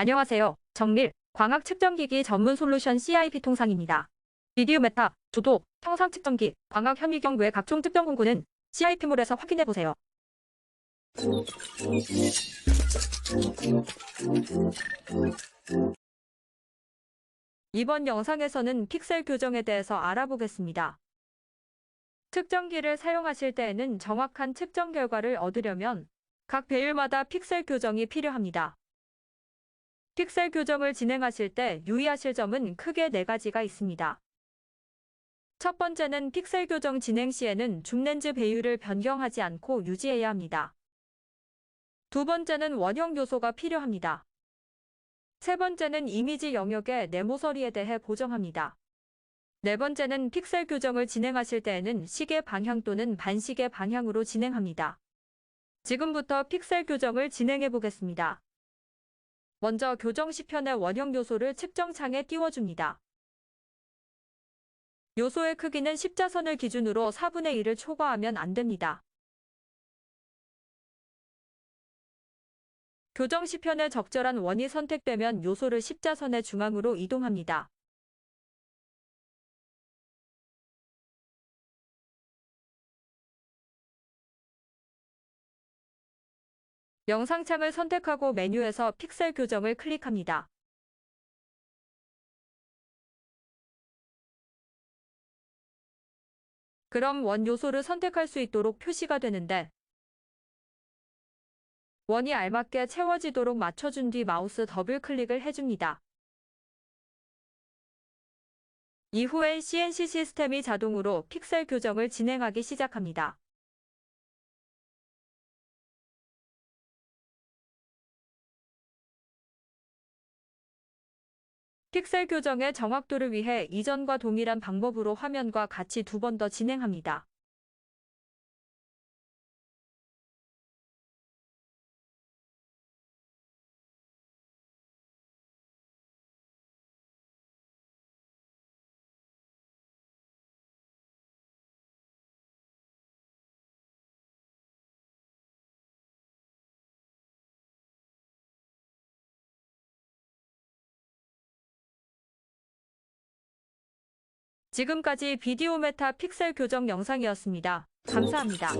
안녕하세요. 정밀, 광학 측정기기 전문 솔루션 CIP 통상입니다. 비디오 메타, 조도, 형상 측정기, 광학 현미경 외 각종 측정 공구는 CIP몰에서 확인해보세요. 이번 영상에서는 픽셀 교정에 대해서 알아보겠습니다. 측정기를 사용하실 때에는 정확한 측정 결과를 얻으려면 각 배율마다 픽셀 교정이 필요합니다. 픽셀 교정을 진행하실 때 유의하실 점은 크게 네 가지가 있습니다. 첫 번째는 픽셀 교정 진행 시에는 줌렌즈 배율을 변경하지 않고 유지해야 합니다. 두 번째는 원형 요소가 필요합니다. 세 번째는 이미지 영역의 네모서리에 대해 보정합니다. 네 번째는 픽셀 교정을 진행하실 때에는 시계 방향 또는 반시계 방향으로 진행합니다. 지금부터 픽셀 교정을 진행해 보겠습니다. 먼저 교정 시편의 원형 요소를 측정창에 띄워줍니다. 요소의 크기는 십자선을 기준으로 4분의 1을 초과하면 안 됩니다. 교정 시편에 적절한 원이 선택되면 요소를 십자선의 중앙으로 이동합니다. 영상창을 선택하고 메뉴에서 픽셀 교정을 클릭합니다. 그럼 원 요소를 선택할 수 있도록 표시가 되는데 원이 알맞게 채워지도록 맞춰준 뒤 마우스 더블 클릭을 해줍니다. 이후엔 CNC 시스템이 자동으로 픽셀 교정을 진행하기 시작합니다. 픽셀 교정의 정확도를 위해 이전과 동일한 방법으로 화면과 같이 두 번 더 진행합니다. 지금까지 비디오 메타 픽셀 교정 영상이었습니다. 감사합니다.